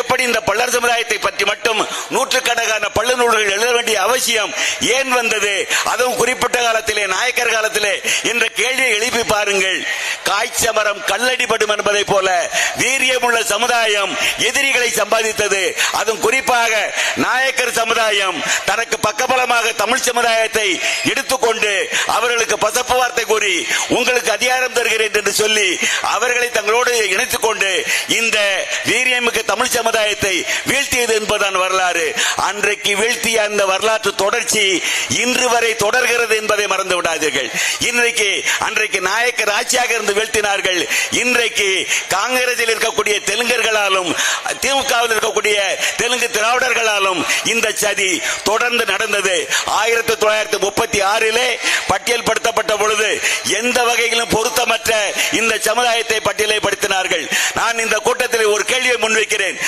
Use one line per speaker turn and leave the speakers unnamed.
எப்படி இந்த பள்ளர் சமுதாயத்தை பற்றி மட்டும் நூற்றுக்கணக்கான பள்ளு நூல்கள் எழுத வேண்டிய அவசியம் ஏன் வந்தது? அதுவும் குறிப்பிட்ட காலத்திலே நாயக்கர் காலத்திலே என்ற கேள்வியை எழுப்பி பாருங்கள். காய்ச்ச மரம் கல்லடிபடும் என்பதை போல வீரியமுள்ள சமுதாயம் எதிரிகளை சம்பாதித்தது. அதுவும் குறிப்பாக நாயக்கர் சமுதாயம் தனக்கு பக்கபலமாக தமிழ் சமுதாயத்தை எடுத்துக்கொண்டு அவர்களுக்கு பசப்பு வார்த்தை கூறி உங்களுக்கு அதிகாரம் தருகிறேன் என்று சொல்லி அவர்களை தங்களோடு இணைத்துக் கொண்டு இந்த தமிழ் சமுதாயத்தை வீழ்த்தியது என்பதுதான் வரலாறு. அன்றைக்கு வீழ்த்திய அந்த வரலாற்று தொடர்ச்சி இன்று வரை தொடர்கிறது என்பதை மறந்து விடாதீர்கள். இன்றைக்கு அன்றைக்கு நாயக்கர் ஆட்சியாக இருந்து வீழ்த்தினார்கள். இன்றைக்கு காங்கிரஸில் இருக்கக்கூடிய தெலுங்கர்களாலும் திமுகவில் இருக்கக்கூடிய தெலுங்கு திராவிடர்களாலும் இந்த சதி தொடர்ந்து நடந்தது. ஆயிரத்தி தொள்ளாயிரத்தி முப்பத்தி ஆறிலே பட்டியல்படுத்தப்பட்ட பொழுது எந்த வகையிலும் பொருத்தமற்ற இந்த சமுதாயத்தை பட்டியலை படுத்தினார்கள் நான் இந்த கூட்டத்தில் ஒரு கேள்வியை முன்வைக்கிறேன்.